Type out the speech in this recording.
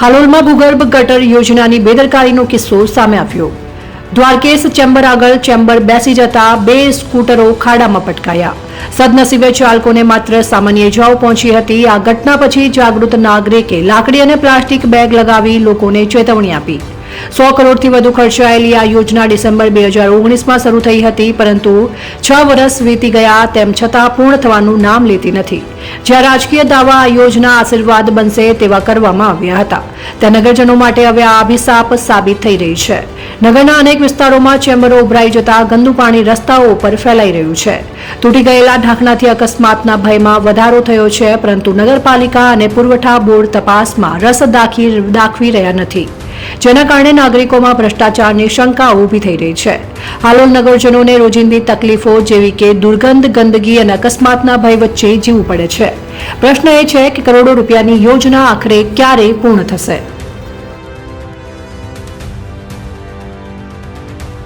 હાલોલમાં ભૂગર્ભ ગટર યોજનાની બેદરકારીનો કિસ્સો સામે આવ્યો. દ્વારકેશ ચેમ્બર આગળ ચેમ્બર બેસી જતા બે સ્કૂટરો ખાડામાં પટકાયા. સદનસીબે ચાલકોને માત્ર સામાન્ય ઇજાઓ પહોંચી હતી. આ ઘટના પછી જાગૃત નાગરિકે લાકડી અને પ્લાસ્ટિક બેગ લગાવી લોકોને ચેતવણી આપી. સો કરોડથી વધુ ખર્ચાયેલી આ યોજના ડિસેમ્બર બે હજાર ઓગણીસમાં શરૂ થઈ હતી, પરંતુ છ વર્ષ વીતી ગયા તેમ છતાં પૂર્ણ થવાનું નામ લેતી નથી. જ્યાં રાજકીય દાવા આ યોજના આશીર્વાદ બનશે તેવા કરવામાં આવ્યા હતા. ત્યાં નગરજનો માટે હવે આ અભિશાપ સાબિત થઈ રહી છે. નગરના અનેક વિસ્તારોમાં ચેમ્બરો ઉભરાઈ જતા ગંદુ પાણી રસ્તાઓ ઉપર ફેલાઈ રહ્યું છે. તૂટી ગયેલા ઢાંકણાથી અકસ્માતના ભયમાં વધારો થયો છે, પરંતુ નગરપાલિકા અને પુરવઠા બોર્ડ તપાસમાં રસ દાખી દાખવી રહ્યા નથી. જેના કારણે નાગરિકોમાં ભ્રષ્ટાચારની શંકા ઊભી થઈ રહી છે. હાલોલ નગરજનોને રોજિંદી તકલીફો જેવી કે દુર્ગંધ ગંદકી અને અકસ્માતના ભય વચ્ચે જીવવું પડે છે. પ્રશ્ન એ છે કે કરોડો રૂપિયાની યોજના આખરે ક્યારે પૂર્ણ થશે?